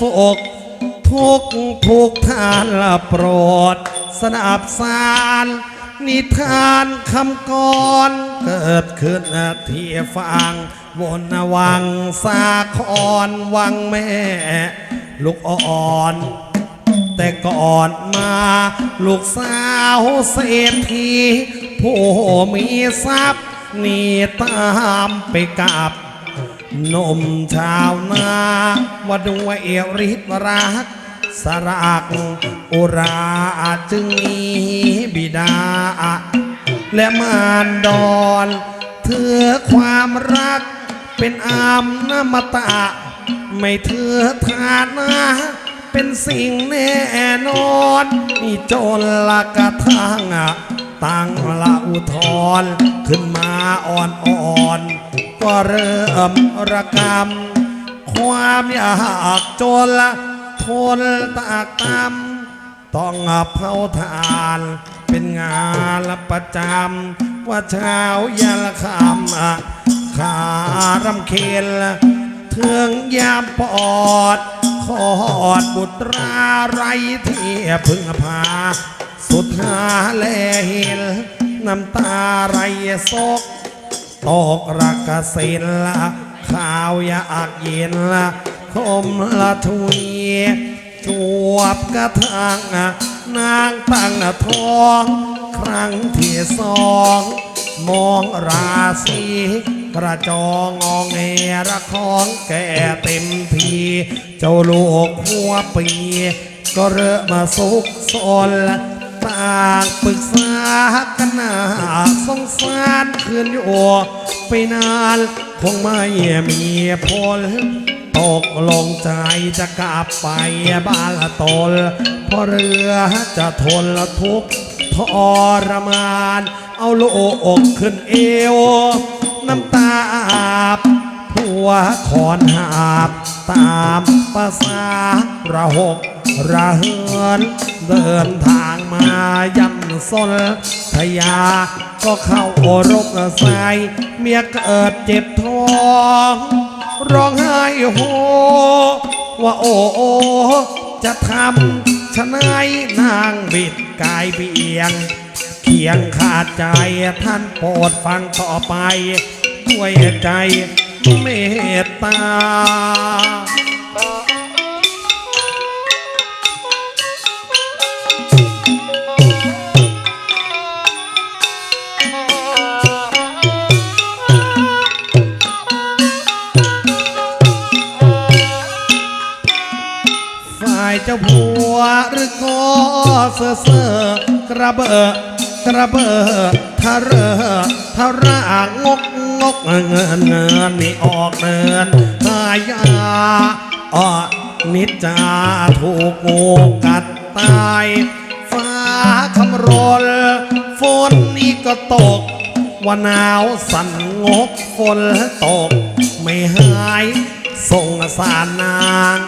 สุขทุกทุกทานละโปรด สนับสารนิทานคำกรเกิดขึ้นที่ฟังวนวังสาครวังแม่ ลูกอ่อน แต่ก่อนมา ลูกสาวเศรษฐีผู้มีทรัพย์นี่ตามไปกับ นมชาวนาว่าด้วยเอริทรักสรักอุราจึงมีบิดา และมารดอนเถือความรักเป็นอามนมตะ ไม่เถือฐานะเป็นสิ่งแน่นอนนี่โจรละกระทั่งตั้งละอุทธรขึ้นมาอ่อนอ่อน ก็เริ่มระกำความอยากจนละทนตากตำต้องเผาทาน เป็นงานละประจำว่าเช้ายันละคำขารำเค็นลเทืองยามปอดขอดบุตราไรที่พึ่งพา สุดหาแลเห็นน้ำตาไรซก ตกรักกสินละข้าวยาอักเย็นละคมละทุยจวบกระทังนางตั้งทอง ครั้งที่สอง มองราศีกระจองงองแงระคองแก่เต็มที เจ้าลูกหัวปี ก็เริ่มมาสุกซน ต่างปรึกษากันหนาสงสารคืนอยู่ไปนานคงไม่มีผลตกลงใจจะกลับไปบ้านตนเพราะเรือจะทนละทุกข์ทรมาน เอาโลอกขึ้นเอว น้ำตาอาบผัวขอนหาบ ตามภาษาระหกระเหิน เดินทางมาย่ำสนทยา ก็เข้าโอรกใส่เมียเกิดเจ็บท้อง ร้องไห้โฮว่าโอ้โอจะทำชะไหนายนางบิดกายเบียง เคียงขาดใจท่านโปรดฟังต่อไป ด้วยใจเมตตาายเจ้าผัวหรือก็เสือเสือกระเบอกระเบอทะเรอทะรางกงกเงินเงินนี่ออกเนินหายาอ่อนิจจาถูกงูกัดตาย ฟ้าคำรนฝนนี่ก็ตกว่าหนาวสั่นงกฝนตก ไม่หายส่งสารนาง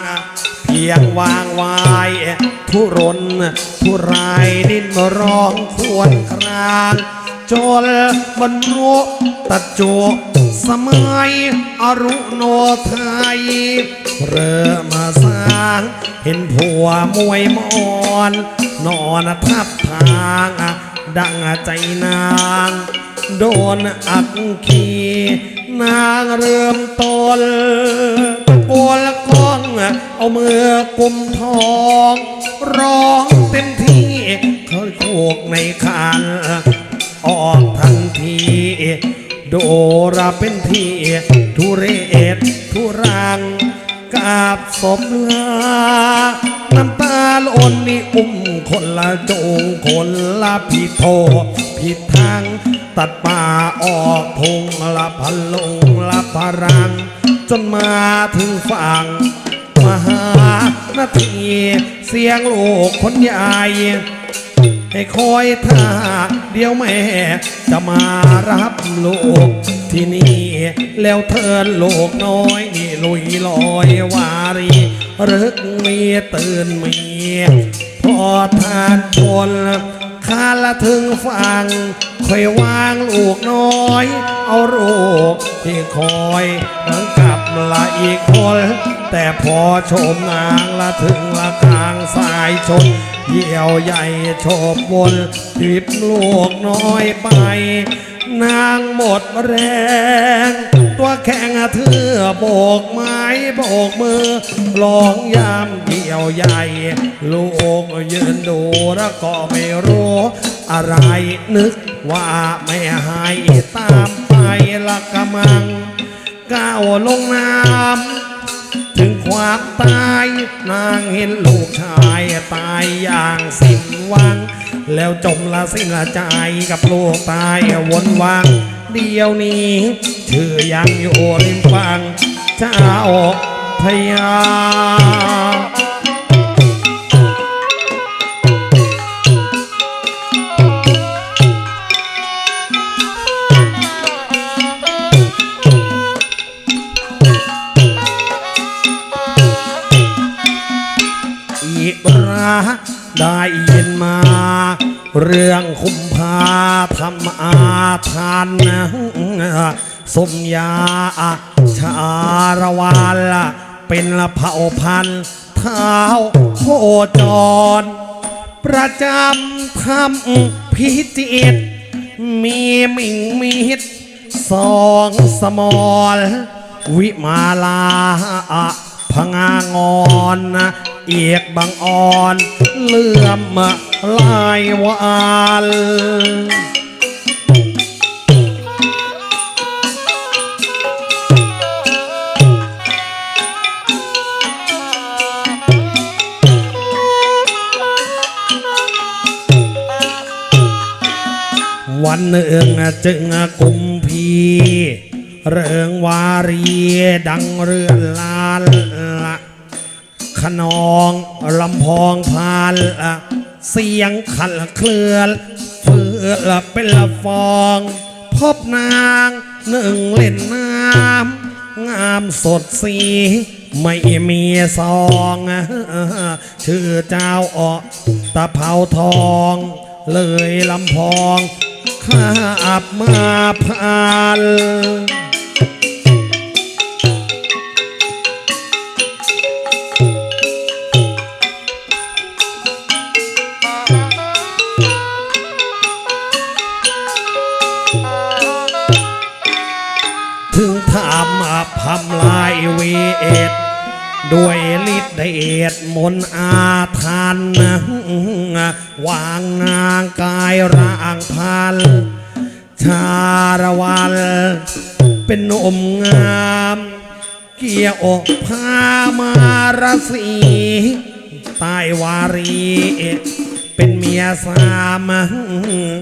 เพียงวางไว้ทุรนทุรายดิ้นร้องควรครางจนบรรลุตัดจุสมัยอรุโนไทย เริ่มมาสร้างเห็นผัวมวยมอน นอนทับทาง ดังใจนาง โดนอักขีนางเริ่มตนปวละก้อง เอามือกุมทอง ร้องเต็มที่เคยโคกในคันออกทันที โดราเป็นที่ทุเรศทุรังกาบศพลาน้ำตาล้นนี่อุ้มคนละโจงคนละผิดโทผิดทางตัดป่าออกพงละพันลงละพรัง จนมาถึงฝั่ง มหานาทีเสียงลูกคนใหญ่ให้คอยท่าเดี๋ยวแม่ จะมารับลูกที่นี่ แล้วเทินลูกน้อยนี่ลุยลอยวารีรึกมีตื่นมีพอทานชนคาละถึงฟังค่อยวางลูกน้อย เอาลูกที่คอยเหมือนกับละอีกคน แต่พอชมนางละถึงละกลางสายชนเหี่ยวใหญ่โฉบวนทิบลูกน้อยไป นางหมดแรง ตัวแข็งเทือโบกไม้โบกมือลองยามเหี่ยวใหญ่ ลูกยืนดูแล้วก็ไม่รู้อะไรนึกว่าไม่ให้ตามไปละกะมังก้าวลงน้ำ วามตาย นางเห็นลูกชายตายอย่างสิ้นหวัง แล้วจมละสิ้นละใจกับลูกตายวนวัง เดียวนี้ชื่อยังอยู่ริมฟังเจ้าพยา ได้ยินมา เรื่องคุมพาทำอาทานนะสมยาชารวาลเป็นละเผ่าพันธ์เท้าโคจร ประจำทำพิจิตรมีมิงมิดสองสมอล วิมาลาพงางอน เอียกบางอ่อนเลื่อมลายวานวันหนึ่งจึงกุมพี เริงวารีดังเรือนลาน ขนองลำพองพานละเสียงขันเคลื่อนเฟื่อละเป็นละฟอง พบนางหนึ่งเล่นน้ำงามสดสีไม่มีซองชื่อเจ้าออกตะเภาทอง เลยลำพองข้าอับมาพาน เวทด้วยฤทธิ์เดชมนอาทานวางนางกายร่างพัน ชาละวันเป็นหนมงาม เกี่ยอกพามารสีใต้วารี เป็นเมียสาม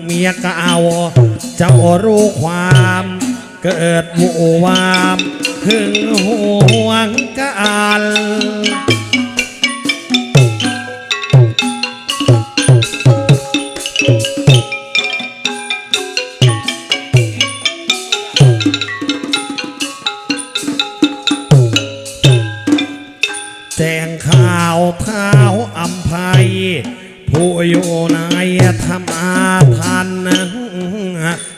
เมียกาเจ้ารู้ความเกิดหมู่วาม หึงหวงกันแจ้งข่าวเท้าอัมภัย ผู้อยู่ในธรรมอาทัน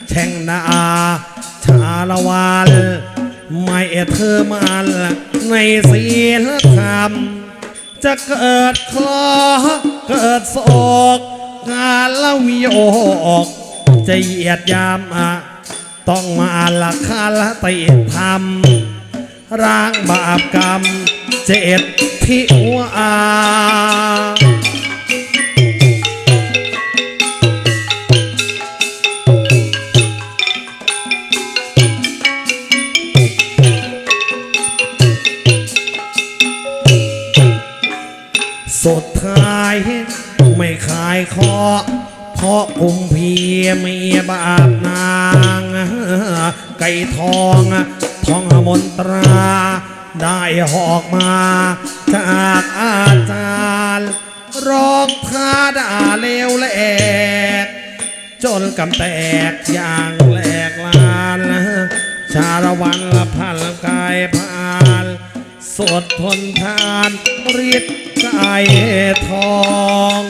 แช่งนาชาละวัน เธอมันในศีลธรรม จะเกิดคลอเกิดโศกงานละวิโอกจะเหยียดยามอะต้องมาละคาละติธรรม ร่างบาปกรรมเจ็ดที่วา ขายคอเพราะกุมพีมีบาปนาง ไก่ทองทองมนตรา ได้หอกมาจากอาจารย์ร้องท้าด่าเลวแหลก จนกำแตกอย่างแหลกลานชาละวันละพันละกายพาน สดทนทานฤทธิ์ใจทอง